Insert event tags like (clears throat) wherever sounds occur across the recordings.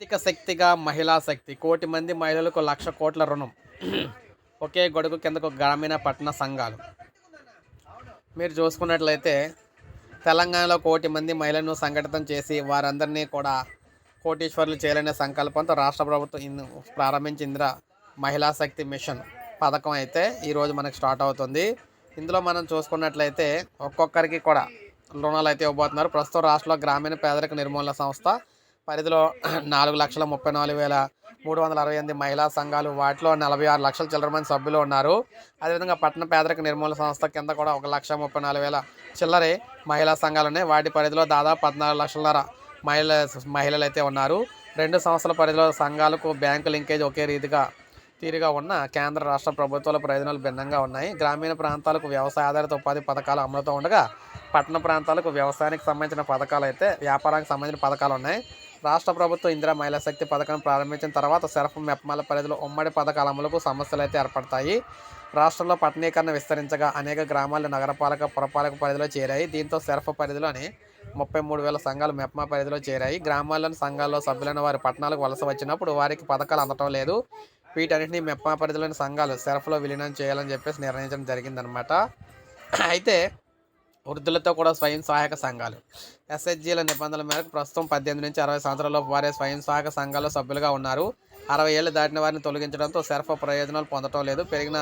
ఆర్థిక శక్తిగా మహిళా శక్తి. కోటి మంది మహిళలకు లక్ష కోట్ల రుణం. (clears throat) ఒకే గొడుగు కిందకు గ్రామీణ పట్టణ సంఘాలు. మీరు చూసుకున్నట్లయితే తెలంగాణలో కోటి మంది మహిళలను సంఘటితం చేసి వారందరినీ కూడా కోటీశ్వర్లు చేయాలనే సంకల్పంతో రాష్ట్ర ప్రభుత్వం ఇన్ ప్రారంభించిందిరా మహిళా శక్తి మిషన్ పథకం అయితే ఈరోజు మనకు స్టార్ట్ అవుతుంది. ఇందులో మనం చూసుకున్నట్లయితే ఒక్కొక్కరికి కూడా రుణాలు అయితే ఇవ్వబోతున్నారు. ప్రస్తుతం రాష్ట్రంలో గ్రామీణ పేదరిక నిర్మూలన సంస్థ పరిధిలో (clears throat) నాలుగు లక్షల ముప్పై నాలుగు వేల మూడు వందల అరవై ఎనిమిది మహిళా సంఘాలు వాటిలో నలభై ఆరు లక్షల చిల్లర మంది సభ్యులు ఉన్నారు. అదేవిధంగా పట్టణ పేదరిక నిర్మూలన సంస్థ కింద కూడా ఒక లక్ష ముప్పై నాలుగు వేల చిల్లరే మహిళా సంఘాలు ఉన్నాయి. వాటి పరిధిలో దాదాపు పద్నాలుగు లక్షల మహిళ మహిళలు అయితే ఉన్నారు. రెండు సంస్థల పరిధిలో సంఘాలకు బ్యాంకు లింకేజ్ ఒకే రీతిగా తీరుగా ఉన్న కేంద్ర రాష్ట్ర ప్రభుత్వాల ప్రయోజనాలు భిన్నంగా ఉన్నాయి. గ్రామీణ ప్రాంతాలకు వ్యవసాయ ఆధారిత ఉపాధి పథకాలు అమలుతో ఉండగా పట్టణ ప్రాంతాలకు వ్యవసాయానికి సంబంధించిన పథకాలు అయితే వ్యాపారానికి సంబంధించిన పథకాలు ఉన్నాయి రాష్ట్ర ప్రభుత్వం ఇందిరా మహిళా శక్తి పథకం ప్రారంభించిన తర్వాత సెరఫ్ మెప్మాల పరిధిలో ఉమ్మడి పథకాల అమలుకు సమస్యలు అయితే ఏర్పడతాయి. రాష్ట్రంలో పట్టణీకరణ విస్తరించగా అనేక గ్రామాలు నగరపాలక పురపాలక పరిధిలో చేరాయి. దీంతో సెరఫ్ పరిధిలోని ముప్పై మూడు వేల సంఘాలు మెప్మా పరిధిలో చేరాయి. గ్రామాల్లోని సంఘాల్లో సభ్యులైన వారి పట్టణాలకు వలస వచ్చినప్పుడు వారికి పథకాలు అందటం లేదు. వీటన్నింటినీ మెప్మా పరిధిలోని సంఘాలు సెరఫ్లో విలీనం చేయాలని చెప్పేసి నిర్ణయించడం జరిగిందనమాట. అయితే వృద్ధులతో కూడా స్వయం సహాయక సంఘాలు. ఎస్హెచ్జీల నిబంధనల మేరకు ప్రస్తుతం పద్దెనిమిది నుంచి అరవై సంవత్సరాలలోపు వారే స్వయం సహాయక సంఘాల్లో సభ్యులుగా ఉన్నారు. అరవై ఏళ్ళు దాటిన వారిని తొలగించడంతో సర్ఫ ప్రయోజనాలు పొందడం లేదు. పెరిగిన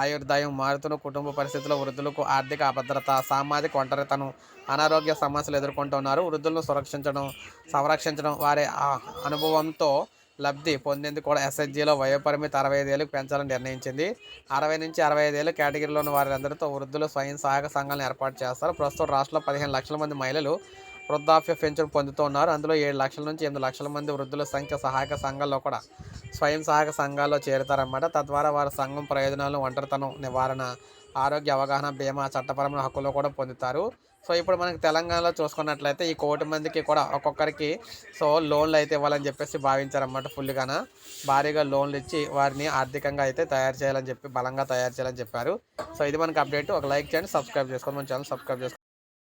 ఆయుర్దాయం మారుతున్న కుటుంబ పరిస్థితుల్లో వృద్ధులకు ఆర్థిక అభద్రత సామాజిక ఒంటరితనం అనారోగ్య సమస్యలు ఎదుర్కొంటున్నారు వృద్ధులను సురక్షించడం సంరక్షించడం వారి అనుభవంతో లబ్ధి పొందేందుకు కూడా ఎస్హెచ్జీలో వయోపరిమితి అరవై ఐదు పెంచాలని నిర్ణయించింది. అరవై నుంచి అరవై ఐదేళ్ళు కేటగిరీలోని వారందరితో వృద్ధులు స్వయం సహాయక సంఘాలను ఏర్పాటు చేస్తారు. ప్రస్తుతం రాష్ట్రంలో పదిహేను లక్షల మంది మహిళలు వృద్ధాప్య పెన్షన్ పొందుతున్నారు అందులో ఏడు లక్షల నుంచి ఎనిమిది లక్షల మంది వృద్ధుల సంఖ్య సహాయక సంఘాల్లో కూడా స్వయం సహాయక సంఘాల్లో చేరుతారన్నమాట. తద్వారా వారి సంఘం ప్రయోజనాలు ఒంటరితనం నివారణ ఆరోగ్య అవగాహన బీమా చట్టపరమైన హక్కులు కూడా పొందుతారు. సో ఇప్పుడు మనకి తెలంగాణలో చూసుకున్నట్లయితే ఈ కోటి మందికి కూడా ఒక్కొక్కరికి సో లోన్లు అయితే ఇవ్వాలని చెప్పేసి భావించారన్నమాట ఫుల్గాన భారీగా లోన్లు ఇచ్చి వారిని ఆర్థికంగా అయితే తయారు చేయాలని చెప్పి బలంగా తయారు చేయాలని చెప్పారు. సో ఇది మనకి అప్డేట్. ఒక లైక్ చేయండి సబ్స్క్రైబ్ చేసుకోండి. మన ఛానల్ సబ్స్క్రైబ్ చేసుకోండి.